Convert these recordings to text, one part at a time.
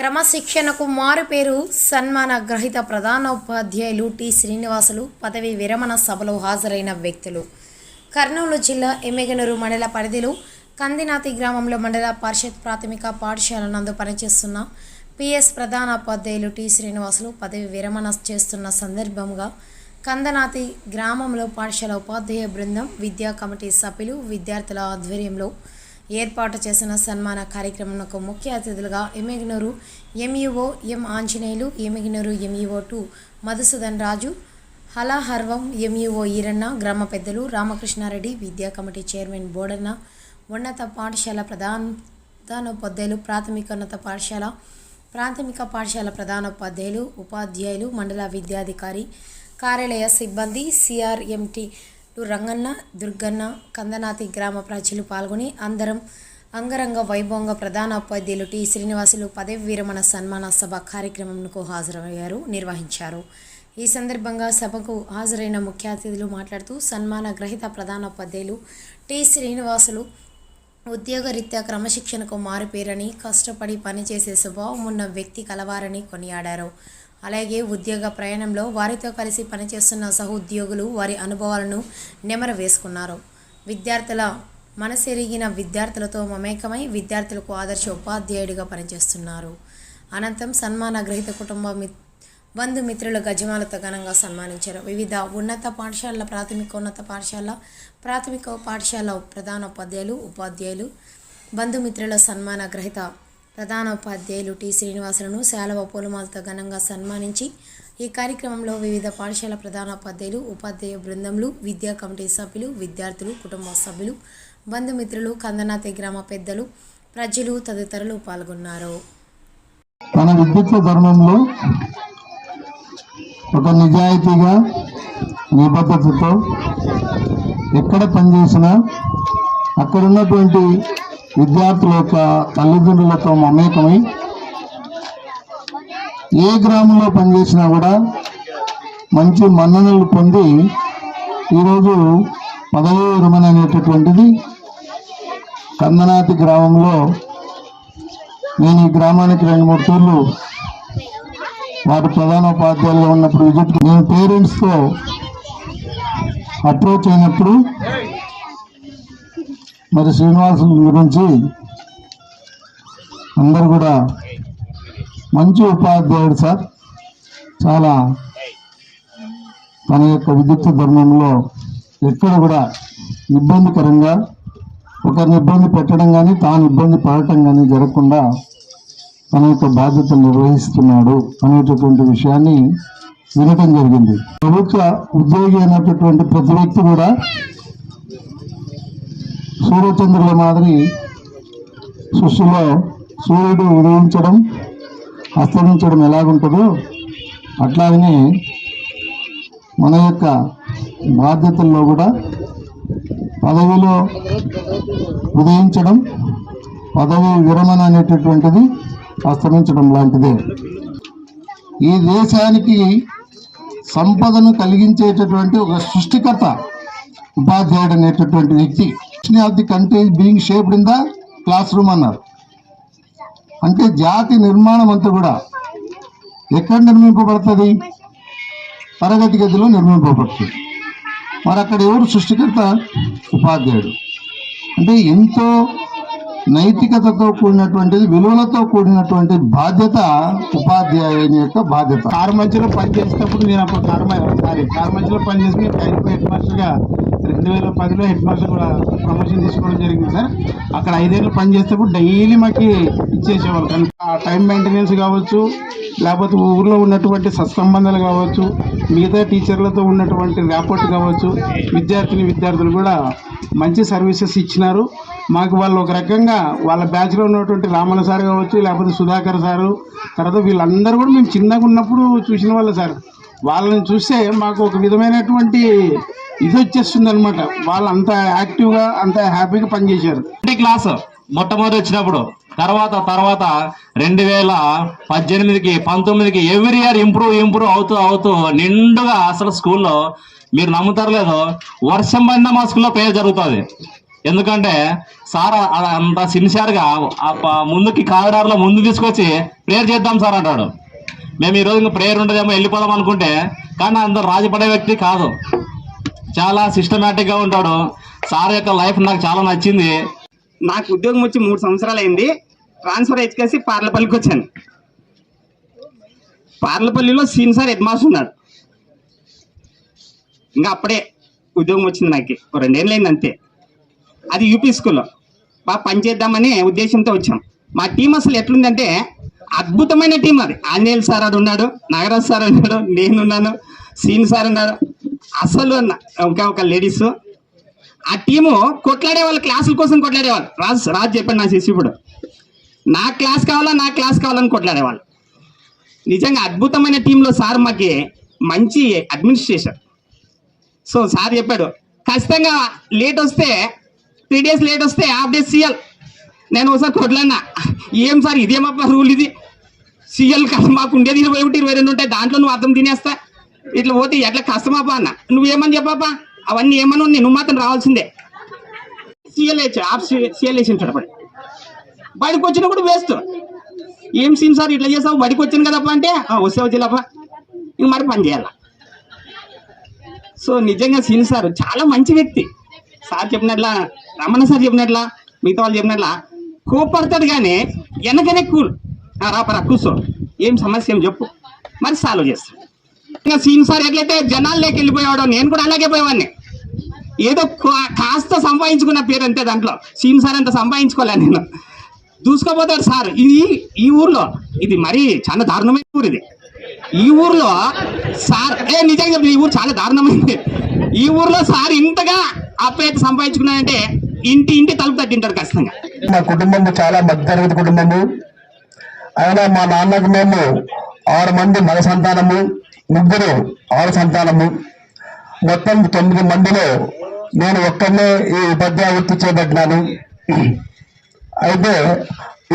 క్రమశిక్షణకు మారుపేరు సన్మాన గ్రహీత ప్రధానోపాధ్యాయులు టి. శ్రీనివాసులు పదవి విరమణ సభలో హాజరైన వ్యక్తులు. కర్నూలు జిల్లా ఎమ్మెగనూరు మండల పరిధిలో కందినాతి గ్రామంలో మండల పరిషత్ ప్రాథమిక పాఠశాల నందు పనిచేస్తున్న పిఎస్ ప్రధానోపాధ్యాయులు టి. శ్రీనివాసులు పదవి విరమణ చేస్తున్న సందర్భంగా కందనాతి గ్రామంలో పాఠశాల ఉపాధ్యాయ బృందం విద్యా కమిటీ సభ్యులు విద్యార్థుల ఆధ్వర్యంలో ఏర్పాటు చేసిన సన్మాన కార్యక్రమంకు ముఖ్య అతిథులుగా Emmiganur MEO M Anjaneyulu Emmiganur MEO two Madhusudan Raju Halaharvam MEO Eeranna గ్రామ పెద్దలు రామకృష్ణారెడ్డి విద్యా కమిటీ చైర్మన్ బోడన్న ఉన్నత పాఠశాల ప్రధాన ప్రధానోపాధ్యాయులు ప్రాథమికోన్నత పాఠశాల ప్రాథమిక పాఠశాల ప్రధానోపాధ్యాయులు ఉపాధ్యాయులు మండల విద్యాధికారి కార్యాలయ సిబ్బంది సిఆర్ఎంటీ రంగన్న దుర్గన్న కందనాతి గ్రామ ప్రజలు పాల్గొని అందరం అంగరంగ వైభవంగా ప్రధాన ఉపాధ్యాయులు టి. శ్రీనివాసులు పదవి విరమణ సన్మాన సభ కార్యక్రమంకు హాజరయ్యారు నిర్వహించారు. ఈ సందర్భంగా సభకు హాజరైన ముఖ్య అతిథులు మాట్లాడుతూ సన్మాన గ్రహీత ప్రధానోపాధ్యాయులు టి. శ్రీనివాసులు ఉద్యోగరీత్యా క్రమశిక్షణకు మారుపేరని కష్టపడి పనిచేసే స్వభావం ఉన్న వ్యక్తి కలవారని కొనియాడారు. అలాగే ఉద్యోగ ప్రయాణంలో వారితో కలిసి పనిచేస్తున్న సహోద్యోగులు వారి అనుభవాలను నెమర వేసుకున్నారు విద్యార్థుల మనసెరిగిన విద్యార్థులతో మమేకమై విద్యార్థులకు ఆదర్శ ఉపాధ్యాయుడిగా పనిచేస్తున్నారు. అనంతరం సన్మాన గ్రహీత కుటుంబ మి బంధుమిత్రుల గజమాలతో ఘనంగా సన్మానించారు. వివిధ ఉన్నత పాఠశాలల ప్రాథమికోన్నత పాఠశాల ప్రాథమిక పాఠశాల ప్రధానోపాధ్యాయులు ఉపాధ్యాయులు బంధుమిత్రుల సన్మాన గ్రహీత ప్రధానోపాధ్యాయులు టి. శ్రీనివాసులను శాలవ పూలమాలతో ఘనంగా సన్మానించి ఈ కార్యక్రమంలో వివిధ పాఠశాల ప్రధాన ఉపాధ్యాయులు ఉపాధ్యాయ బృందములు విద్యా కమిటీ సభ్యులు విద్యార్థులు కుటుంబ సభ్యులు బంధుమిత్రులు కందనాతి గ్రామ పెద్దలు ప్రజలు తదితరులు పాల్గొన్నారు. మన విద్యుత్ ధర్మంలో ఒక నిజాయితీగా నిబద్ధతతో ఎక్కడ పనిచేసినా అక్కడ ఉన్నటువంటి విద్యార్థుల యొక్క తల్లిదండ్రులతో మమేకమై ఏ గ్రామంలో పనిచేసినా కూడా మంచి మన్ననలు పొంది ఈరోజు పదవి విరమణ అనేటటువంటిది కందనాతి గ్రామంలో నేను ఈ గ్రామానికి రెండు మూడు సార్లు వారి ప్రధానోపాధ్యాయులుగా ఉన్నప్పుడు విజిట్ నేను పేరెంట్స్తో అప్రోచ్ అయినప్పుడు మరి శ్రీనివాసుల గురించి అందరు కూడా మంచి ఉపాధ్యాయుడు సార్. చాలా తన యొక్క విద్యుత్ ధర్మంలో ఎక్కడ కూడా ఇబ్బందికరంగా ఒకరిని ఇబ్బంది పెట్టడం కానీ తాను ఇబ్బంది పడటం కానీ జరగకుండా తన యొక్క బాధ్యత నిర్వహిస్తున్నాడు అనేటటువంటి విషయాన్ని వినటం జరిగింది. ప్రభుత్వ ఉద్యోగి అయినటువంటి ప్రతి వ్యక్తి కూడా సూర్యచంద్రుల మాదిరి సృష్టిలో సూర్యుడు ఉదయించడం అస్తమించడం ఎలాగుంటుందో అట్లాగనే మన యొక్క బాధ్యతల్లో కూడా పదవిలో ఉదయించడం పదవి విరమణ అనేటటువంటిది అస్తమించడం లాంటిదే. ఈ దేశానికి సంపదను కలిగించేటటువంటి ఒక సృష్టికర్త ఉపాధ్యాయుడు అనేటటువంటి వ్యక్తి of the country being shaped in the class room అన్నారు. అంటే జాతి నిర్మాణం అంతా కూడా ఎక్కడ నిర్మింపబడుతుంది? తరగతి గదిలో నిర్మింపబడుతుంది. మరి అక్కడ ఎవరు సృష్టికర్త? ఉపాధ్యాయుడు. అంటే ఎంతో నైతికతతో కూడినటువంటిది విలువలతో కూడినటువంటి బాధ్యత ఉపాధ్యాయుని యొక్క బాధ్యత. కారు మధ్యలో పని చేసేటప్పుడు నేను అప్పుడు కారు మ- సారీ కారు మధ్యలో పని హెడ్ మాస్టర్గా రెండు వేల పదిలో హెడ్ మాస్టర్ కూడా ప్రమోషన్ తీసుకోవడం జరిగింది సార్. అక్కడ ఐదేళ్ళు పని చేసేటప్పుడు డైలీ మాకు ఇచ్చేసేవాళ్ళు. కానీ ఆ టైం మెయింటెనెన్స్ కావచ్చు లేకపోతే ఊర్లో ఉన్నటువంటి సత్సంబంధాలు కావచ్చు మిగతా టీచర్లతో ఉన్నటువంటి ర్యాపోర్ట్ కావచ్చు విద్యార్థిని విద్యార్థులు కూడా మంచి సర్వీసెస్ ఇచ్చినారు. మాకు వాళ్ళు ఒక రకంగా వాళ్ళ బ్యాచ్లో ఉన్నటువంటి రామల సార్ కావచ్చు లేకపోతే సుధాకర్ సారు తర్వాత వీళ్ళందరూ కూడా మేము చిన్నగా ఉన్నప్పుడు చూసిన వాళ్ళు సార్. వాళ్ళని చూస్తే మాకు ఒక విధమైనటువంటి ఇది వచ్చేస్తుంది అనమాట వాళ్ళు అంత యాక్టివ్గా అంత హ్యాపీగా పనిచేశారు. క్లాస్ మొట్టమొదటి వచ్చినప్పుడు తర్వాత తర్వాత రెండు వేల పద్దెనిమిదికి పంతొమ్మిదికి ఎవ్రీ ఇయర్ ఇంప్రూవ్ ఇంప్రూవ్ అవుతూ అవుతూ నిండుగా అసలు స్కూల్లో మీరు నమ్ముతారు లేదో వర్షం పడిన మా స్కూల్లో పేరు జరుగుతుంది. ఎందుకంటే సార్ అంత సిన్సియర్గా ఆ ముందుకి కారిడార్లో ముందు తీసుకొచ్చి ప్రేయర్ చేద్దాం సార్ అంటాడు. మేము ఈరోజు ఇంకా ప్రేయర్ ఉంటుందేమో వెళ్ళిపోదాం అనుకుంటే కానీ అంత రాజపడే వ్యక్తి కాదు. చాలా సిస్టమేటిక్గా ఉంటాడు. సార్ యొక్క లైఫ్ నాకు చాలా నచ్చింది. నాకు ఉద్యోగం వచ్చి మూడు సంవత్సరాలు అయింది ట్రాన్స్ఫర్ ఎచ్చేసి పార్లపల్లికి వచ్చాను. పార్లపల్లిలో సీన్ సార్ హెడ్ మాస్టర్ ఉన్నాడు. ఇంకా అప్పుడే ఉద్యోగం వచ్చింది నాకు. ఓ రెండేళ్ళు అయింది అంతే. అది యూపీ స్కూల్లో బాగా పనిచేద్దామని ఉద్దేశంతో వచ్చాం. మా టీం అసలు ఎట్లుందంటే అద్భుతమైన టీం అది. ఆంజనేయులు సార్ అది ఉన్నాడు నాగరాజ్ సార్ ఉన్నాడు నేనున్నాను సీన్ సార్ ఉన్నాడు. అసలు నా- ఇంకా ఒక లేడీస్ ఆ టీము కొట్లాడే వాళ్ళు క్లాసుల కోసం కొట్లాడేవాళ్ళు రాజు రాజు చెప్పాడు నా శిష్యుడు నా క్లాస్ కావాలా నా క్లాస్ కావాలని కొట్లాడేవాళ్ళు నిజంగా అద్భుతమైన టీంలో సార్ మాకి మంచి అడ్మినిస్ట్రేషన్ సో సార్ చెప్పాడు ఖచ్చితంగా లేట్ వస్తే త్రీ డేస్ లేట్ వస్తే హాఫ్ డేస్ సీఎల్ నేను ఒకసారి కొట్లాడినా. ఏం సార్ ఇదేమప్ప రూల్ ఇది? సీఎల్ కాదు మాకు ఉండేది ఇరవై ఒకటి ఇరవై రెండు ఉంటాయి దాంట్లో నువ్వు అర్థం తినేస్తా. ఇట్లా పోతే ఎట్లా కష్టమాపా అన్న. నువ్వేమని చెప్పాపా అవన్నీ ఏమని ఉన్నాయి? నువ్వు మాత్రం రావాల్సిందే. సీఎల్ ఆఫ్ హాఫ్ ఉంటాడు వాడు. బయటకు వచ్చినా కూడా వేస్ట్. ఏం సీన్ సార్ ఇట్లా చేసావు? బడికి వచ్చాను కదప్పా అంటే వస్తే వచ్చేలాపా ఇంక మరి పని చేయాల? సో నిజంగా సీన్ సార్ చాలా మంచి వ్యక్తి. సార్ చెప్పినట్లా రమణ సార్ చెప్పినట్లా మిగతా వాళ్ళు చెప్పినట్లా కోపడతాడు కానీ వెనకనే కూల్. రాపరా కూర్చో. ఏం సమస్య ఏం చెప్పు. మరి సాల్వ్ చేస్తాడు సీన్ సార్ ఎట్లయితే జనాల్లోకి వెళ్ళిపోయాడో నేను కూడా అలాగే పోయేవాడిని. ఏదో కా- కాస్త సంపాదించుకున్న పేరు అంతే దాంట్లో. సీన్ సార్ అంత సంపాదించుకోలే నేను. దూసుకోపోతాడు సార్. ఇది ఈ ఊర్లో ఇది మరీ చాలా దారుణమైన ఊరు ఇది. ఈ ఊర్లో సార్ ఏ నిజంగా చెప్పు, ఈ ఊరు చాలా దారుణమైంది. ఈ ఊర్లో సార్ ఇంతగా ఆప్యాయత సంపాదించుకున్నాడంటే ఇంటి ఇంటి తలుపు తట్టింటారు ఖచ్చితంగా. మా కుటుంబం చాలా మధ్యతరగతి కుటుంబము. అయినా మా నాన్నకు మేము ఆరు మంది మగ సంతానము. ముగ్గురు ఆరు సంతానము. మొత్తం తొమ్మిది మందిలో నేను ఒక్కనే ఈ ఉపాధ్యాయ వృత్తి చేపట్టినాను. అయితే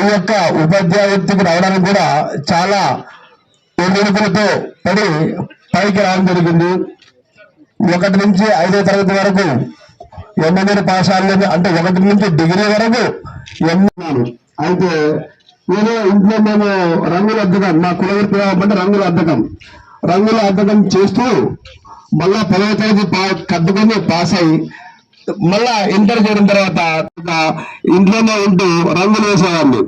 ఈ యొక్క ఉపాధ్యాయ వృత్తికి రావడానికి కూడా చాలా ఒడిదుడుకులతో పడి పైకి రావడం జరిగింది. ఒకటి నుంచి ఐదో తరగతి వరకు ఎనిమిది పాఠశాలలో అంటే ఒకటి నుంచి డిగ్రీ వరకు ఎన్నాను అయితే నేను ఇంట్లో మేము రంగుల అద్దకం మా కులవృత్తి అంటే రంగుల అద్దకం. రంగుల అద్దకం చేస్తూ మళ్ళా పదవ తరగతి పా- కట్టుకొని పాస్ అయి మళ్ళా ఇంటర్ చేరిన తర్వాత ఇంట్లోనే ఉంటూ రంగులు వేసేవాడిని.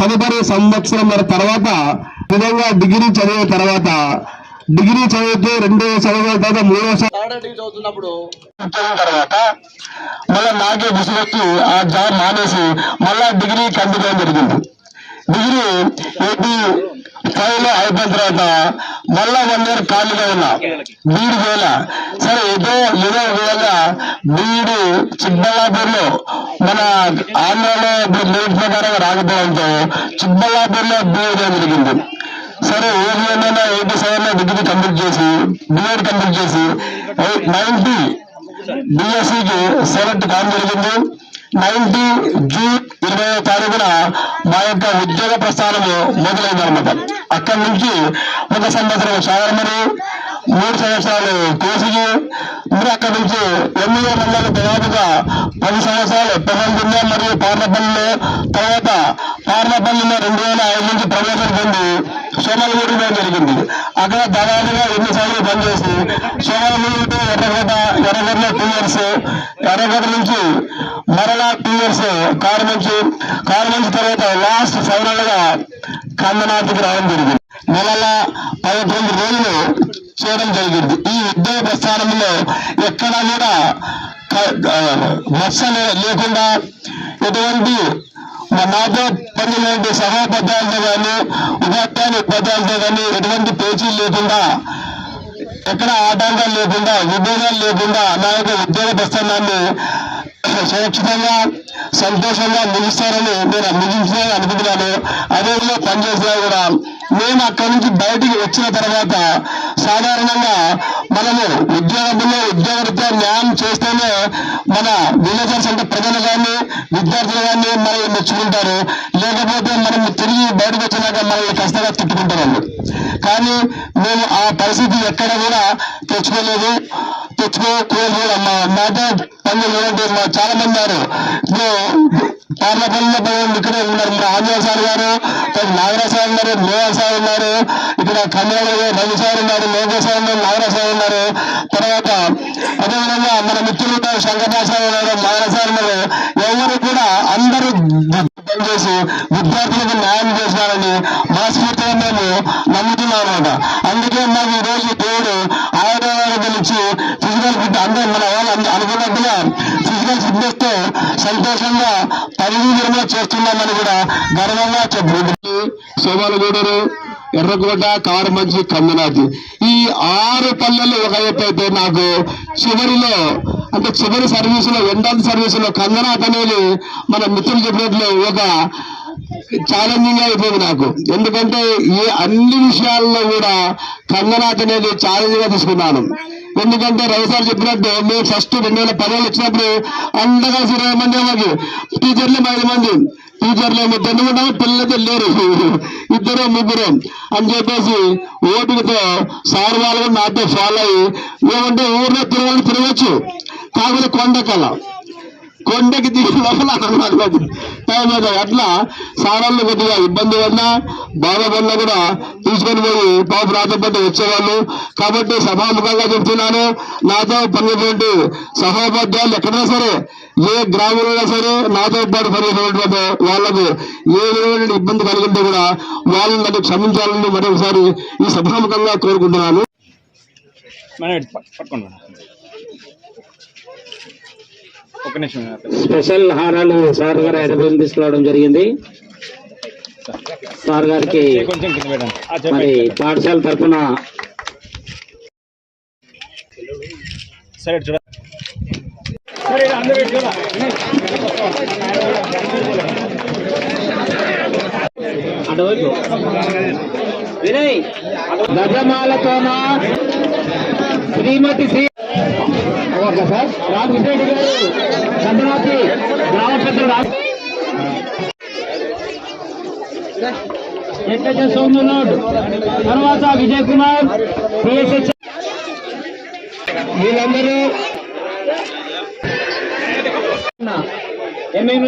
తదుపరి సంవత్సరం తర్వాత విధంగా డిగ్రీ చదివిన తర్వాత డిగ్రీ చదివితే రెండో చదివిన తర్వాత మూడో చదువుతున్నప్పుడు తర్వాత మళ్ళీ నాకే విసుగొచ్చి ఆ జాబ్ మానేసి మళ్ళా డిగ్రీ కంప్లీట్ జరిగింది. డిగ్రీ ఏపీ స్థాయిలో అయిపోయిన తర్వాత మళ్ళా వన్ ఇయర్ ఖాళీగా ఉన్నా. వీడు చేయాల సరే ఏదో ఏదో విధంగా వీడు చిబ్బల్లాపూర్లో మన ఆంధ్రలో లేట్ ప్రకారం రాకపోవడంతో చిబ్బల్లాపూర్లో బీఈడి జరిగింది. సరే ఏది ఏమైనా ఎయిటీ సెవెన్లో డిగ్రీ కంప్లీట్ చేసి బీఎడ్ కంప్లీట్ చేసి నైన్టీ బిఎస్సికి సెలెక్ట్ కావడం జరిగింది నైన్టీ జూన్ ఇరవై తారీఖున మా యొక్క ఉద్యోగ ప్రస్థానము మొదలైంది అనమాట అక్కడి నుంచి ఒక సంవత్సరం సాగరమని మూడు సంవత్సరాలు కోసిగి మరి అక్కడి నుంచి ఎనిమిది మండలి దాదాపుగా పది సంవత్సరాలు పెద్దల మరియు పార్లపల్లిలో తర్వాత పార్లపల్లిలో రెండు వేల ఐదు నుంచి ప్రవేశం పొంది సోమలగూడిలో జరిగింది. అక్కడ దాదాపుగా ఎన్ని సార్లు పనిచేసి సోమలమూరు ఎర్రగడ్డ ఎర్రగడ్డలో టూ ఇయర్స్ ఎర్రగడ్డ నుంచి మరలా టూ ఇయర్స్ కారు నుంచి కారు నుంచి తర్వాత లాస్ట్ ఫైనల్గా కందనాథ్కి రావడం జరిగింది. నెలల పదకొండు రోజులు చేయడం జరిగింది. ఈ ఉద్యోగ ప్రస్థానంలో ఎక్కడా కూడా మత్స లేకుండా ఎటువంటి మా నాతో పనిచేటువంటి సహోపాధ్యాయులతో కానీ ఉపాధ్యాయులు ఉపాధ్యాయులతో కానీ ఎటువంటి పేచీలు లేకుండా ఎక్కడ ఆటంకాలు లేకుండా విభేదాలు లేకుండా నా యొక్క ఉద్యోగ ప్రస్థానాన్ని సురక్షితంగా సంతోషంగా ముగిస్తారని నేను ముగించాలని అనుకుంటున్నాను. అదేవిధంగా పనిచేసినా కూడా మేము అక్కడి నుంచి బయటికి వచ్చిన తర్వాత సాధారణంగా మనము ఉద్యోగంలో ఉద్యోగరీత్యా న్యాయం చేస్తేనే మన విలేజర్స్ అంటే ప్రజలు కానీ విద్యార్థులు కానీ మనల్ని మెచ్చుకుంటారు. లేకపోతే మనం తిరిగి బయటకు వచ్చినాక మనల్ని కష్టంగా తిట్టుకుంటారు కానీ మేము పరిస్థితి ఎక్కడ కూడా తెచ్చుకోలేదు. తెచ్చుకో కోరుకోడు అమ్మ. మాట పనులు చూడండి మా చాలా మంది ఉన్నారు ఇప్పుడు పార్లమెంట్ ఇక్కడే ఉన్నారు. మన ఆంజనేయ సార్ గారు నాగరాజ్ సార్ ఉన్నారు మేయర్ సార్ ఉన్నారు. ఇక్కడ కన్నడ రవి సార్ ఉన్నారు లోకేష్ సార్ ఉన్నారు నాగరాజ్ సార్ ఉన్నారు. తర్వాత అదేవిధంగా మన మిత్రులు ఉన్నారు శంకర్దాస్ సార్ ఉన్నారు నాగరాజ్ సార్ ఉన్నారు. ఎవరు కూడా అందరూ పనిచేసి విద్యార్థులకు న్యాయం చేశారని మనస్ఫూర్తిగా మేము నమ్ముతున్నాం. అనమాట అందుకే మాకు ఈ రోజు దేవుడు ఆయుర్వేదాన్ని నుంచి ఫిజికల్ ఫిట్ అందరూ మన వాళ్ళు అనుకున్నట్టుగా ఫిజికల్ ఫిట్నెస్తో సంతోషంగా పదవి విరమణ చేస్తున్నామని కూడా గర్వంగా చెప్పు సోమాలగూడూరు ఎర్రకోట కారమంచి కందనాథి ఈ ఆరు పల్లెలు ఒక అయితే నాకు చివరిలో అంటే చివరి సర్వీసులో ఎండాది సర్వీసులో కందనాథ్ అనేది మన మిత్రులు చెప్పినట్లు ఒక ఛాలెంజింగ్ అయిపోయింది నాకు. ఎందుకంటే ఈ అన్ని విషయాల్లో కూడా కంగనాథ్ అనేది ఛాలెంజ్గా తీసుకున్నాను. ఎందుకంటే రవి సార్ చెప్పినట్టు మేము ఫస్ట్ రెండు వేల పదివేలు వచ్చినప్పుడు అందరూ కలిసి ఇరవై మంది మాకు టీచర్లు ఐదు మంది. టీచర్లు ఏమో ఉన్నాము పిల్లలతో లేరు. ఇద్దరు ముగ్గురు. అని చెప్పేసి ఓపికతో సార్ వాళ్ళు నాతో ఫాలో అయ్యి ఏమంటే ఊర్లో తిరగాలి తిరగచ్చు కాకపోతే కొండకల కొండకి దిగి లోపల అన్నమాట అట్లా సారాళ్ళు కొద్దిగా ఇబ్బంది వల్ల బాధపడినా కూడా తీసుకొని పోయి పాపు రాకపోతే వచ్చేవాళ్ళు. కాబట్టి సభాముఖంగా చెప్తున్నాను నాతో పనిచేటువంటి సహోపాధ్యాయులు ఎక్కడైనా సరే ఏ గ్రామంలో సరే నాతో పాటు పనిచేసినటువంటి వాళ్ళకు ఏ విధమైన ఇబ్బంది కలిగింటే కూడా వాళ్ళని నన్ను క్షమించాలని మరొకసారి ఈ సభాముఖంగా కోరుకుంటున్నాను. స్పెషల్ హారాలు సార్ గారు తీసుకురావడం జరిగింది. సార్ గారికి మరి పాఠశాల తరఫున అటువైపు వినయ్ గజమాలతోన శ్రీమతి శ్రీ సార్ రామ్ విజయ్ గారు చంద్రనాథి గ్రామ పెద్దలు రామ్ ఎక్కడ సోమనాథ్ తర్వాత విజయ్ కుమార్ పిఎస్హెచ్ వీళ్ళందరూ ఎంఎం